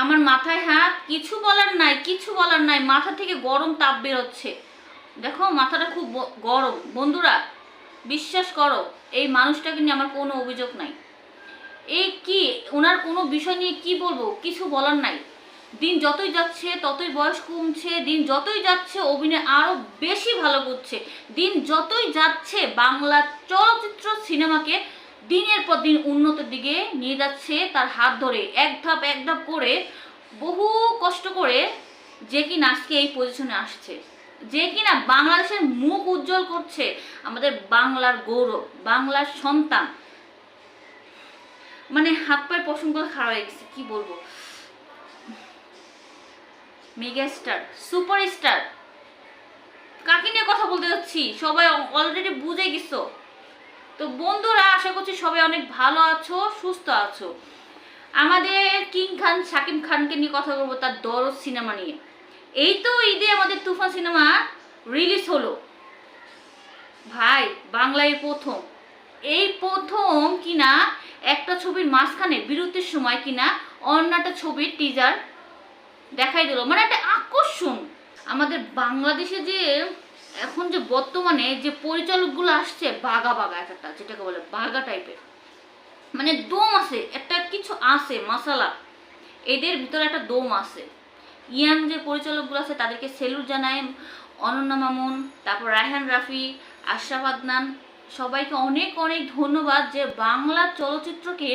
আমার মাথায় হাত, কিছু বলার নাই, কিছু বলার নাই, মাথা থেকে গরম তাপ বেরোচ্ছে। দেখো, মাথাটা খুব গরম। বন্ধুরা, বিশ্বাস করো, এই মানুষটাকে নিয়ে আমার কোনো অভিযোগ নাই। এই কি, ওনার কোনো বিষয় নিয়ে কি বলব? কিছু বলার নাই। দিন যতই যাচ্ছে, ততই বয়স কমছে, দিন যতই যাচ্ছে, অভিনয় আরও বেশি ভালো করছে। দিন যতই যাচ্ছে, বাংলা চলচ্চিত্র সিনেমাকে দিনের পর দিন উন্নতির দিকে নিয়ে যাচ্ছে তার হাত ধরে। এক ধাপ এক ধাপ করে বহু কষ্ট করে যে কিনা আজকে এই পজিশনে আসছে। যে কিনা বাংলাদেশের মুখ উজ্জ্বল করছে আমাদের বাংলার গৌরব, বাংলার সন্তান। মানে হাত পায়ের পশমগুলো খারাপ হয়ে গেছে, কি বলব? মেগা স্টার সুপার স্টার কাকে নিয়ে কথা বলতে যাচ্ছি? সবাই অলরেডি বুঝে গেছো। তো বন্ধুরা, আশা করছি সবাই অনেক ভালো আছো, সুস্থ আছো। আমাদের কিং খান, শাকিব খানকে নিয়ে কথা বলব তার দরজ সিনেমা নিয়ে। এই তো ঈদে আমাদের তুফান সিনেমা রিলিজ হলো। ভাই, বাংলায় প্রথম। এই প্রথম কিনা একটা ছবির মাঝখানে বিরতির সময় কিনা অন্য একটা ছবির টিজার দেখাই দিল। মানে একটা আকর্ষণ। আমাদের বাংলাদেশে যে এখন যে বর্তমানে যে পরিচালকগুলো আসছে বাগা বাগা একটা, যেটাকে বলে বাগা টাইপের মানে দম আছে, একটা কিছু আছে মশালা এদের ভিতরে একটা দম আছে। ইয়াং যে পরিচালকগুলো আছে, তাদেরকে সেলুট জানাই, অনন্যা মামুন, তারপর রায়হান রাফি, আশরাফ আদনান, সবাইকে অনেক অনেক ধন্যবাদ যে বাংলা চলচ্চিত্রকে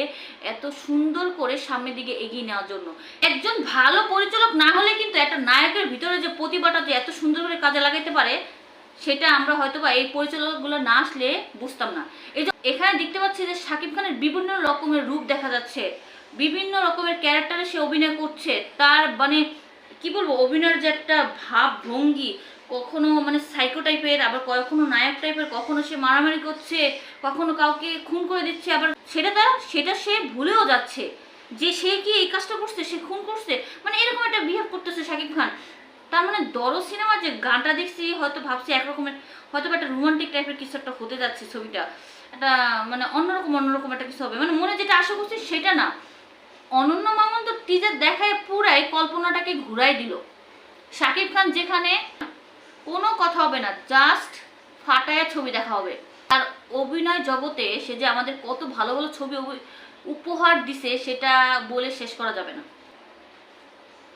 এত সুন্দর করে সামনের দিকে এগিয়ে নেওয়ার জন্য। একজন ভালো পরিচালক না হলে কিন্তু একটা নায়কের ভিতরে যে প্রতিভাটা যে এত সুন্দর করে কাজে লাগাইতে পারে সেটা আমরা হয়তো বা এই পরিচালকগুলো না আসলে বুঝতাম না। এই এখানে দেখতে পাচ্ছি যে শাকিব খানের বিভিন্ন রকমের রূপ দেখা যাচ্ছে। বিভিন্ন রকমের ক্যারেক্টারে সে অভিনয় করছে। তার মানে কি বলব, অভিনয়ের যে একটা ভাব ভঙ্গি, কখনো মানে সাইকো টাইপের আবার কখনো নায়ক টাইপের কখনো সে মারামারি করছে, কখনো কাউকে খুন করে দিচ্ছে, আবার সেটা তার সেটা সে ভুলেও যাচ্ছে। যে সে কি এই কাজটা করছে, সে খুন করছে? মানে এরকম একটা বিহেভ করতেছে শাকিব খান। তার মানে দরজ সিনেমা যে গানটা দেখছি, হয়তো ভাবছি একরকমের, হয়তো একটা রোমান্টিক টাইপের কিছু একটা হতে যাচ্ছে ছবিটা। একটা মানে অন্যরকম অন্যরকম একটা কিছু হবে। মানে মনে যেটা আশা করছি সেটা না। অনন্য মামুন তো টিজার দেখায় পুরাই, কল্পনাটাকে ঘুরাই দিল। শাকিব খান যেখানে, কোনো কথা হবে না জাস্ট ফাটায়া ছবি দেখা হবে। আর অভিনয় জগতে সে যে আমাদের কত ভালো ভালো ছবি উপহার দিছে, সেটা বলে শেষ করা যাবে না।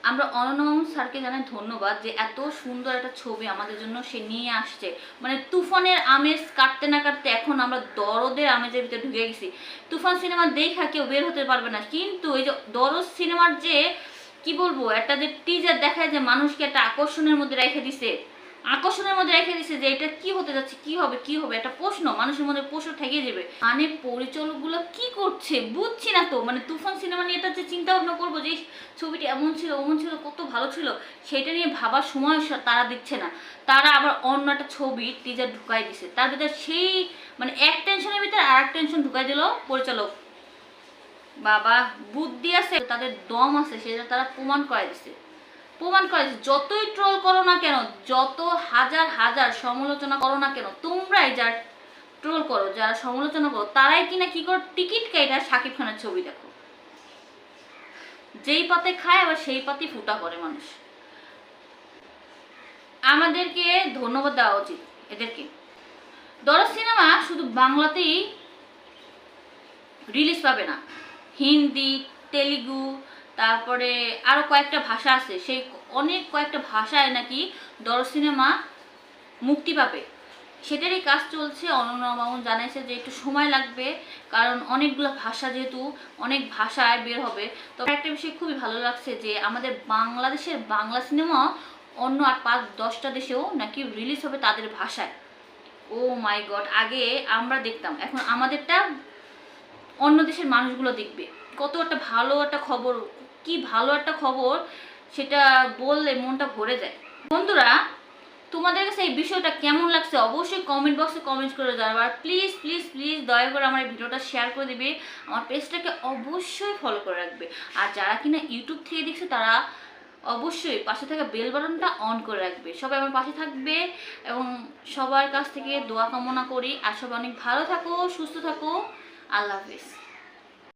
আমরা অননম স্যারকে জানাই ধন্যবাদ যে এত সুন্দর একটা ছবি আমাদের জন্য সে নিয়ে আসছে। মানে তুফানের আমেজ কাটতে না কাটতে এখন আমরা দরদের আমেজের ভিতরে ঢুকে গেছি। তুফান সিনেমা দেখা কেউ বের হতে পারবে না। কিন্তু এই যে দরদ সিনেমার যে, কি বলব, একটা যে টিজার দেখায় যে মানুষকে একটা আকর্ষণের মধ্যে রেখে দিছে আকর্ষণের মধ্যে রেখে দিছে যে এটা কি হতে যাচ্ছে, কি হবে কি হবে? একটা প্রশ্ন, মানুষের মধ্যে প্রশ্ন থেকে যাবে। মানে পরিচালকগুলো কি করছে বুঝছি না তো। মানে তুফান সিনেমা নিয়ে এটা যে চিন্তা ভাবনা করব, যে ছবিটি এমন ছিল, ওমন ছিল, কত ভালো ছিল, সেটা নিয়ে ভাবার সময় তারা দিচ্ছে না। তারা আবার অন্য একটা ছবি টিজার ঢুকাই দিছে। তার ভিতরে সেই মানে এক টেনশনের ভিতরে আর এক টেনশন ঢুকাই দিল পরিচালক। বাবা, বুদ্ধি আছে, তাদের দম আছে, সেটা তারা প্রমাণ করে দিছে। প্রমাণ করে যতই ট্রোল করো না কেন, যত হাজার হাজার সমালোচনা করো না কেন, তোমরাই যারা ট্রোল করো, যারা সমালোচনা করো, তারাই কিনা কি করো, টিকিট কেটে শাকিব খানের ছবি দেখো। যেই পাতে খায়, আবার সেই পাতে ফুটা করে মানুষ। আমাদেরকে ধন্যবাদ দেওয়া উচিত, এদেরকে। দরজ সিনেমা শুধু বাংলাতেই রিলিজ পাবে না। হিন্দি, তেলেগু তারপরে আরও কয়েকটা ভাষা আছে। সেই অনেক কয়েকটা ভাষায় নাকি দর সিনেমা মুক্তি পাবে। সেটারই কাজ চলছে, অনন্য মামুন জানাইছে যে একটু সময় লাগবে, কারণ অনেকগুলো ভাষা যেহেতু অনেক ভাষায় বের হবে। তো একটা বিষয় খুবই ভালো লাগছে যে আমাদের বাংলাদেশের বাংলা সিনেমা অন্য আর পাঁচ, দশটা দেশেও নাকি রিলিজ হবে তাদের ভাষায়। ও মাই গড, আগে আমরা দেখতাম, এখন আমাদেরটা অন্য দেশের মানুষগুলো দেখবে। কত একটা ভালো একটা খবর কি ভালো একটা খবর সেটা বললে মনটা ভরে যায়। বন্ধুরা, তোমাদের কাছে এই বিষয়টা কেমন লাগছে অবশ্যই কমেন্ট বক্সে কমেন্ট করে জানাবে। আর প্লিজ প্লিজ প্লিজ দয়া করে আমার এই ভিডিওটা শেয়ার করে দিবে। আমার পেজটাকে অবশ্যই ফলো করে রাখবে। আর যারা কিনা ইউটিউব থেকে দেখছে, তারা অবশ্যই পাশে থাকা বেল বাটনটা অন করে রাখবে। সবাই আমার পাশে থাকবে এবং সবার কাছ থেকে দোয়া কামনা করি। আর সবাই অনেক ভালো থাকো, সুস্থ থাকো। আল্লাহ হাফিজ।